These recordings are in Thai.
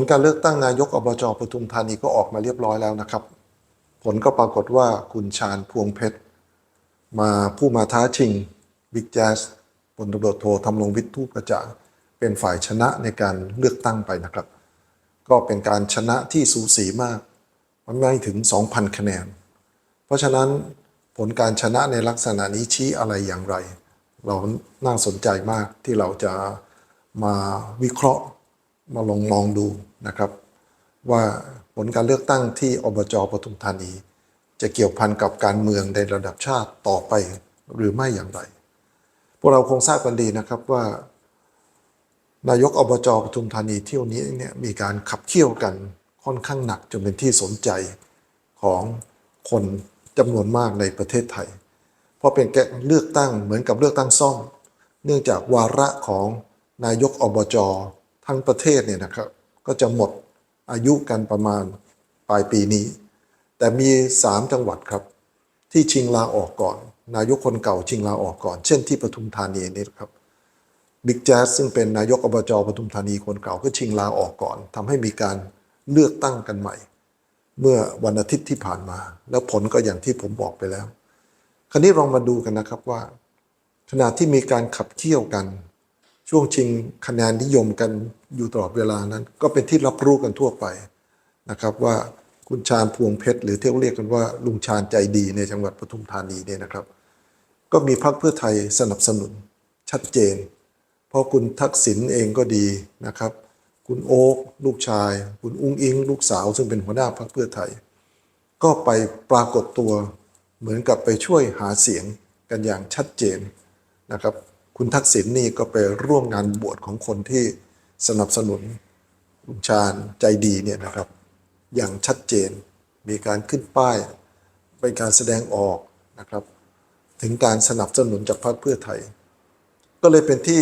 ลการเลือกตั้งนายกอบจปทุมธานีก็ออกมาเรียบร้อยแล้วนะครับ ผลก็ปรากฏว่าคุณชาญพวงเพชร มาผู้มาท้าชิงบิ๊กแจ๊สพลตำรวจโททำรงวิทย์ทูปกระจ่างเป็นฝ่ายชนะในการเลือกตั้งไปนะครับ ก็เป็นการชนะที่สูสีมากมันไม่ถึง 2,000 คะแนน เพราะฉะนั้นผลการชนะในลักษณะนี้ชี้อะไรอย่างไร เราน่าสนใจมากที่เราจะมาวิเคราะห์ มาลองมองดูนะครับ ว่าผลการเลือกตั้งที่อบจปทุมธานี จะเกี่ยวพันกับการเมืองในระดับชาติต่อไปหรือไม่อย่างไร พวกเราคงทราบกันดีนะครับว่านายกอบจปทุมธานีเที่ยวนี้เนี่ยมีการขับเคี่ยวกันค่อนข้างหนักจนเป็นที่สนใจของคนจำนวนมากในประเทศไทย เพราะเป็นการเลือกตั้งเหมือนกับเลือกตั้งซ่อม เนื่องจากวาระของนายกอบจ ทั้งประเทศเนี่ยนะครับก็จะหมดอายุกันประมาณปลายปีนี้ แต่มี 3 จังหวัดครับ ที่ชิงลาออกก่อน นายกคนเก่าชิงลาออกก่อน เช่นที่ปทุมธานีนี่ครับบิ๊กแจ๊สซึ่งเป็นนายกอบจปทุมธานีคนเก่าก็ชิงลาออกก่อนทำให้มีการเลือกตั้งกันใหม่ เมื่อวันอาทิตย์ที่ผ่านมา แล้วผลก็อย่างที่ผมบอกไปแล้ว คราวนี้ลองมาดูกันนะครับว่า ขณะที่มีการขับเคี่ยวกัน ช่วงชิงคะแนนนิยมกันอยู่ตลอดเวลานั้น ก็เป็นที่รับรู้กันทั่วไปนะครับว่าคุณชาญพวงเพชรหรือที่เขาเรียกกันว่าลุงชาญใจดีในจังหวัดปทุมธานีเนี่ยนะครับ ก็มีพรรคเพื่อไทยสนับสนุนชัดเจน เพราะคุณทักษิณเองก็ดีนะครับ คุณโอ๊กลูกชาย คุณอุ้งอิง ลูกสาว ซึ่งเป็นหัวหน้าพรรคเพื่อไทย ก็ไปปรากฏตัวเหมือนกับไปช่วยหาเสียงกันอย่างชัดเจนนะครับ คุณทักษิณนี่ก็ไปร่วมงานบวชของคนที่สนับสนุนลุงชาญใจดีเนี่ยนะครับ อย่างชัดเจนมีการขึ้นป้ายเป็นการแสดงออกนะครับ ถึงการสนับสนุนจากพรรคเพื่อไทย ก็เลยเป็นที่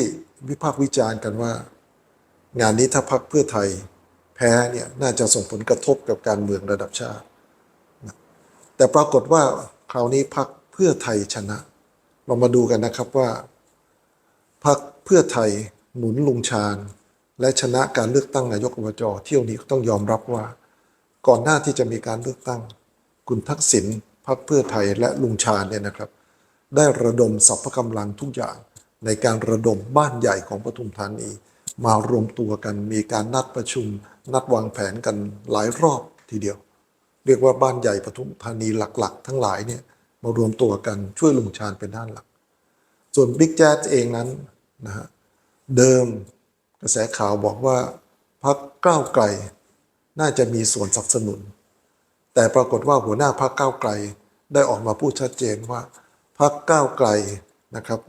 วิพากษ์วิจารณ์กันว่า งานนี้ถ้าพรรคเพื่อไทยแพ้เนี่ยน่าจะส่งผลกระทบกับการเมืองระดับชาติ แต่ปรากฏว่าคราวนี้พรรคเพื่อไทยชนะ เรามาดูกันนะครับว่า พรรคเพื่อไทยหนุนลุงชาญ และชนะการเลือกตั้งนายกอบจเที่ยวนี้ก็ต้องยอมรับว่า ก่อนหน้าที่จะมีการเลือกตั้ง คุณทักษิณพรรคเพื่อไทยและลุงชาญเนี่ยนะครับ ได้ระดมสรรพกำลังทุกอย่างในการระดมบ้านใหญ่ของปทุมธานี มารวมตัวกันมีการนัดประชุม นัดวางแผนกันหลายรอบทีเดียว เรียกว่าบ้านใหญ่ปทุมธานีหลักๆ ทั้งหลายเนี่ยมารวมตัวกันช่วยลุงชาญเป็นด้านหลัก ส่วนบิ๊กแจ๊สเองนั้น นะฮะเดิมกระแสข่าวบอกว่าพรรคก้าวไกลน่าจะมีส่วนสนับสนุน แต่ปรากฏว่าหัวหน้าพรรคก้าวไกลได้ออกมาพูดชัดเจนว่าพรรคก้าวไกลนะครับ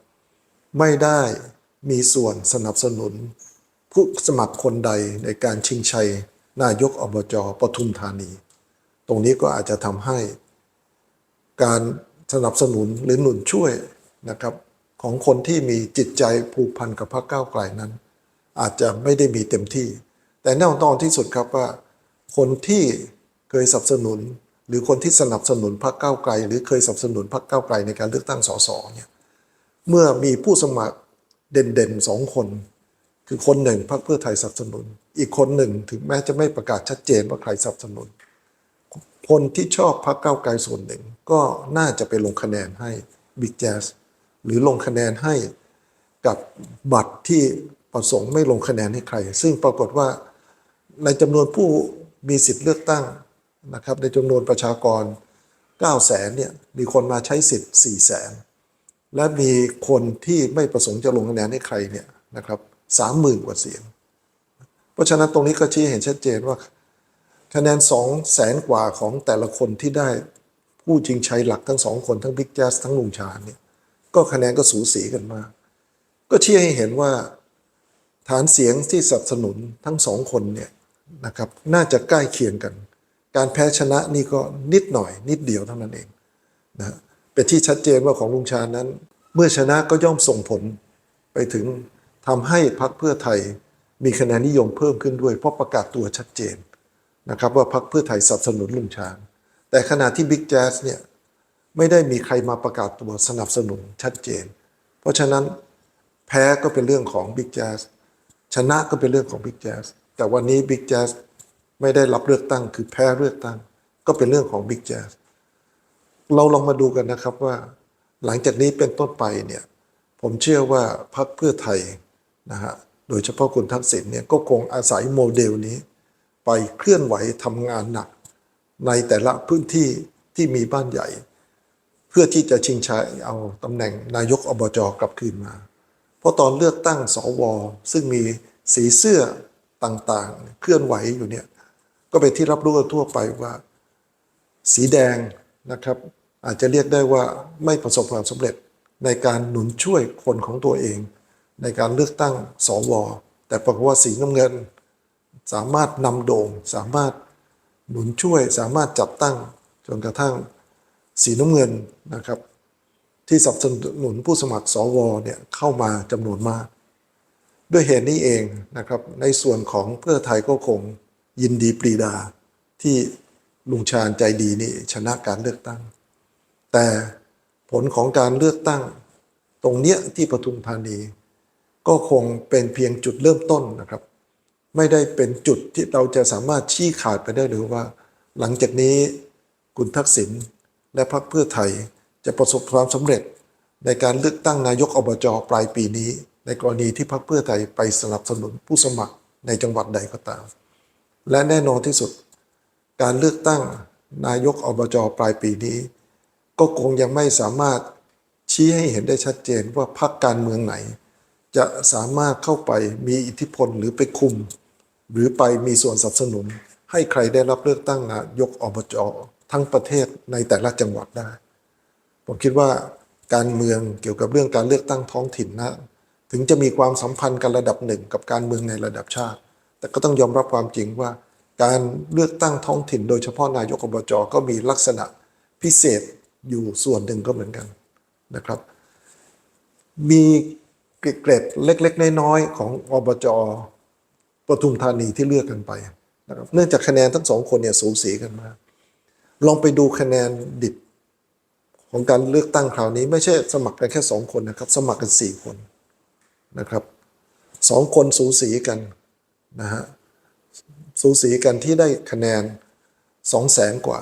ไม่ได้มีส่วนสนับสนุน ผู้สมัครคนใดในการชิงชัย นายกอบจปทุมธานี ตรงนี้ก็อาจจะทำให้ การสนับสนุนหรือหนุนช่วยนะครับ ของคนที่มีจิตใจผูกพันกับพรรคก้าวไกลนั้น อาจจะไม่ได้มีเต็มที่ แต่แน่นอนที่สุดครับว่า คนที่เคยสนับสนุน หรือคนที่สนับสนุนพรรคก้าวไกล หรือเคยสนับสนุนพรรคก้าวไกลในการเลือกตั้งสสเนี่ยเมื่อมีผู้สมัครเด่นๆสองคน คือคนหนึ่งพรรคเพื่อไทยสนับสนุน อีกคนหนึ่งถึงแม้จะไม่ประกาศชัดเจนว่าใครสนับสนุน คนที่ชอบพรรคก้าวไกลส่วนหนึ่ง ก็น่าจะไปลงคะแนนให้บิ๊กแจ๊ส หรือลงคะแนนให้กับบัตรที่ประสงค์ไม่ลงคะแนนให้ใคร ซึ่งปรากฏว่าในจำนวนผู้มีสิทธิ์เลือกตั้งนะครับในจำนวนประชากร9แสนเนี่ยมีคนมาใช้สิทธิ์4แสนและมีคนที่ไม่ประสงค์จะลงคะแนนให้ใครเนี่ยนะครับสามหมื่นกว่าเสียง เพราะฉะนั้นตรงนี้ก็ชี้เห็นชัดเจนว่า คะแนนสองแสนกว่าของแต่ละคนที่ได้ผู้ชิงชัยหลักทั้งสองคนทั้งบิ๊กแจ๊สทั้งลุงชาญเนี่ย ก็คะแนนก็สูสีกันมาก ก็ชี้ให้เห็นว่าฐานเสียงที่สนับสนุนทั้งสองคนเนี่ยนะครับน่าจะใกล้เคียงกัน การแพ้ชนะนี่ก็นิดหน่อย นิดเดียวเท่านั้นเองนะเป็นที่ชัดเจนว่าของลุงชานั้น เมื่อชนะก็ย่อมส่งผลไปถึงทำให้พรรคเพื่อไทยมีคะแนนนิยมเพิ่มขึ้นด้วย เพราะประกาศตัวชัดเจนนะครับว่าพรรคเพื่อไทยสนับสนุนลุงชาญแต่ขณะที่บิ๊กแจ๊สเนี่ย ไม่ได้มีใครมาประกาศตัวสนับสนุนชัดเจน เพราะฉะนั้นแพ้ก็เป็นเรื่องของบิ๊กแจ๊สชนะก็เป็นเรื่องของบิ๊กแจ๊สแต่วันนี้บิ๊กแจ๊สไม่ได้รับเลือกตั้ง คือแพ้เลือกตั้ง ก็เป็นเรื่องของบิ๊กแจ๊สเราลองมาดูกันนะครับว่า หลังจากนี้เป็นต้นไปเนี่ยผมเชื่อว่าพรรคเพื่อไทยนะฮะโดยเฉพาะคุณทักษิณเนี่ยก็คงอาศัยโมเดลนี้ ไปเคลื่อนไหวทำงานหนัก ในแต่ละพื้นที่ที่มีบ้านใหญ่ พื่อที่จะชิงชัยเอาตำแหน่งนายกอบจกลับคืนมา เพราะตอนเลือกตั้งสวซึ่งมีสีเสื้อต่างๆ เคลื่อนไหวอยู่เนี่ย ก็เป็นที่รับรู้ทั่วไปว่า สีแดงนะครับ อาจจะเรียกได้ว่าไม่ประสบความสำเร็จในการหนุนช่วยคนของตัวเอง ในการเลือกตั้งสวแต่ปรากฏว่าสีน้ำเงิน สามารถนำโด่งสามารถหนุนช่วยสามารถจับตั้งจนกระทั่ง สีน้ำเงินนะครับ ที่สนับสนุนผู้สมัครสวเนี่ยเข้ามาจำนวนมาก ด้วยเหตุนี้เองนะครับ ในส่วนของเพื่อไทยก็คงยินดีปรีดาที่ลุงชาญใจดีนี่ชนะการเลือกตั้ง แต่ผลของการเลือกตั้ง ตรงเนี้ยที่ปทุมธานี ก็คงเป็นเพียงจุดเริ่มต้นนะครับ ไม่ได้เป็นจุดที่เราจะสามารถชี้ขาดไปได้หรือว่า หลังจากนี้คุณทักษิณ และพรรคเพื่อไทยจะประสบความสำเร็จ ในการเลือกตั้งนายกอบจปลายปีนี้ ในกรณีที่พรรคเพื่อไทยไปสนับสนุนผู้สมัครในจังหวัดใดก็ตาม และแน่นอนที่สุด การเลือกตั้งนายกอบจปลายปีนี้ ก็คงยังไม่สามารถชี้ให้เห็นได้ชัดเจนว่าพรรคการเมืองไหน จะสามารถเข้าไปมีอิทธิพลหรือไปคุม หรือไปมีส่วนสนับสนุน ให้ใครได้รับเลือกตั้งนายกอบจ ทั้งประเทศในแต่ละจังหวัดได้ ผมคิดว่าการเมืองเกี่ยวกับเรื่องการเลือกตั้งท้องถิ่นนะ ถึงจะมีความสัมพันธ์กันระดับหนึ่งกับการเมืองในระดับชาติ แต่ก็ต้องยอมรับความจริงว่า การเลือกตั้งท้องถิ่น โดยเฉพาะนายกอบจก็มีลักษณะพิเศษอยู่ส่วนหนึ่งก็เหมือนกันนะครับ มีเกร็ดเล็ก ๆ น้อยๆของอบจปทุมธานีที่เลือกกันไปนะครับเนื่องจากคะแนนทั้งสองคนเนี่ยสูสีกันมาก ลองไปดูคะแนนดิบของการเลือกตั้งคราวนี้ไม่ใช่สมัครกันแค่สองคนนะครับ สมัครกันสี่คนนะครับสองคนสูสีกันนะฮะสูสีกันที่ได้คะแนนสองแสนกว่า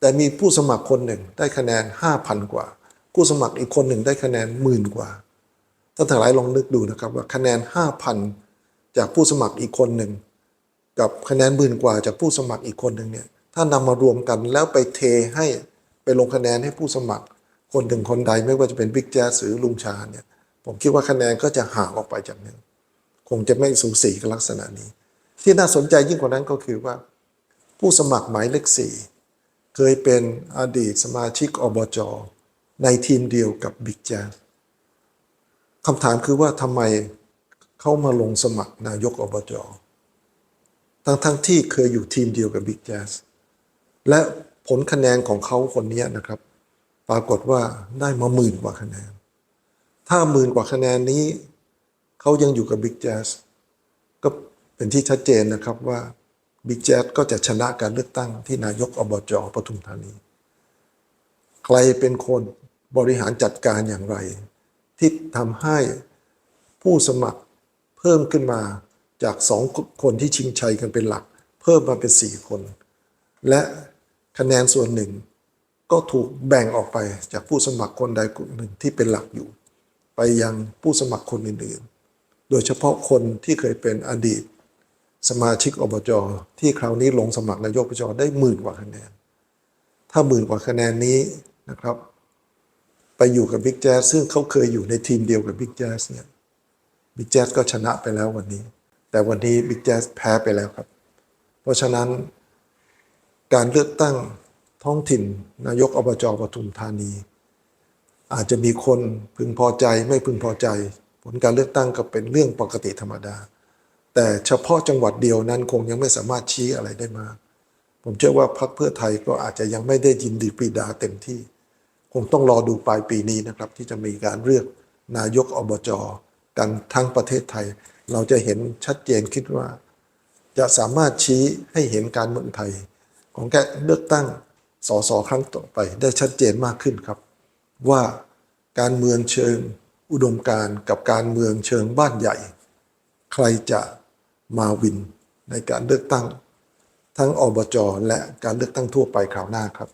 แต่มีผู้สมัครคนหนึ่งได้คะแนนห้าพันกว่า ผู้สมัครอีกคนหนึ่งได้คะแนนหมื่นกว่าท่านทั้งหลายลองนึกดูนะครับว่าคะแนนห้าพันจากผู้สมัครอีกคนหนึ่งกับคะแนนหมื่นกว่าจากผู้สมัครอีกคนหนึ่งเนี่ย ถ้านำมารวมกันแล้วไปเทให้ไปลงคะแนนให้ผู้สมัคร คนหนึ่งคนใดไม่ว่าจะเป็นบิ๊กแจ๊สหรือลุงชาเนี่ย ผมคิดว่าคะแนนก็จะห่างออกไปจากนี้คงจะไม่สูสีกับลักษณะนี้ ที่น่าสนใจยิ่งกว่านั้นก็คือว่า ผู้สมัครหมายเลขสี่เคยเป็นอดีตสมาชิกอบจในทีมเดียวกับบิ๊กแจ๊สคำถามคือว่าทำไมเขามาลงสมัครนายกอบจทั้งทั้งที่เคยอยู่ทีมเดียวกับบิ๊กแจ๊ส และผลคะแนนของเขาคนนี้นะครับ ปรากฏว่าได้มาหมื่นกว่าคะแนน ถ้าหมื่นกว่าคะแนนนี้ เขายังอยู่กับบิ๊กแจ๊สก็เป็นที่ชัดเจนนะครับว่าบิ๊กแจ๊สก็จะชนะการเลือกตั้งที่นายกอบจปทุมธานี ใครเป็นคนบริหารจัดการอย่างไร ที่ทำให้ผู้สมัครเพิ่มขึ้นมาจากสองคนที่ชิงชัยกันเป็นหลัก เพิ่มมาเป็นสี่คน และ คะแนนส่วนหนึ่ง ก็ถูกแบ่งออกไปจากผู้สมัครคนใดคนหนึ่งที่เป็นหลักอยู่ ไปยังผู้สมัครคนอื่นๆ โดยเฉพาะคนที่เคยเป็นอดีต สมาชิกอบจที่คราวนี้ลงสมัครนายกอบจได้หมื่นกว่าคะแนน ถ้าหมื่นกว่าคะแนนนี้นะครับ ไปอยู่กับบิ๊กแจ๊สซึ่งเขาเคยอยู่ในทีมเดียวกับบิ๊กแจ๊สเนี่ยบิ๊กแจ๊สก็ชนะไปแล้ววันนี้ แต่วันนี้บิ๊กแจ๊สแพ้ไปแล้วครับ เพราะฉะนั้น การเลือกตั้งท้องถิ่น นายกอบจปทุมธานี อาจจะมีคนพึงพอใจไม่พึงพอใจ ผลการเลือกตั้งก็เป็นเรื่องปกติธรรมดา แต่เฉพาะจังหวัดเดียวนั้นคงยังไม่สามารถชี้อะไรได้มาก ผมเชื่อว่าพรรคเพื่อไทยก็อาจจะยังไม่ได้ยินดีปรีดาเต็มที่ คงต้องรอดูปลายปีนี้นะครับ ที่จะมีการเลือกนายกอบจกันทั้งประเทศไทย เราจะเห็นชัดเจนคิดว่า จะสามารถชี้ให้เห็นการเมืองไทย ของการเลือกตั้งสสครั้งต่อไปได้ชัดเจนมากขึ้นครับ ว่าการเมืองเชิงอุดมการกับการเมืองเชิงบ้านใหญ่ ใครจะมาวินในการเลือกตั้ง ทั้งอบจและการเลือกตั้งทั่วไปคราวหน้าครับ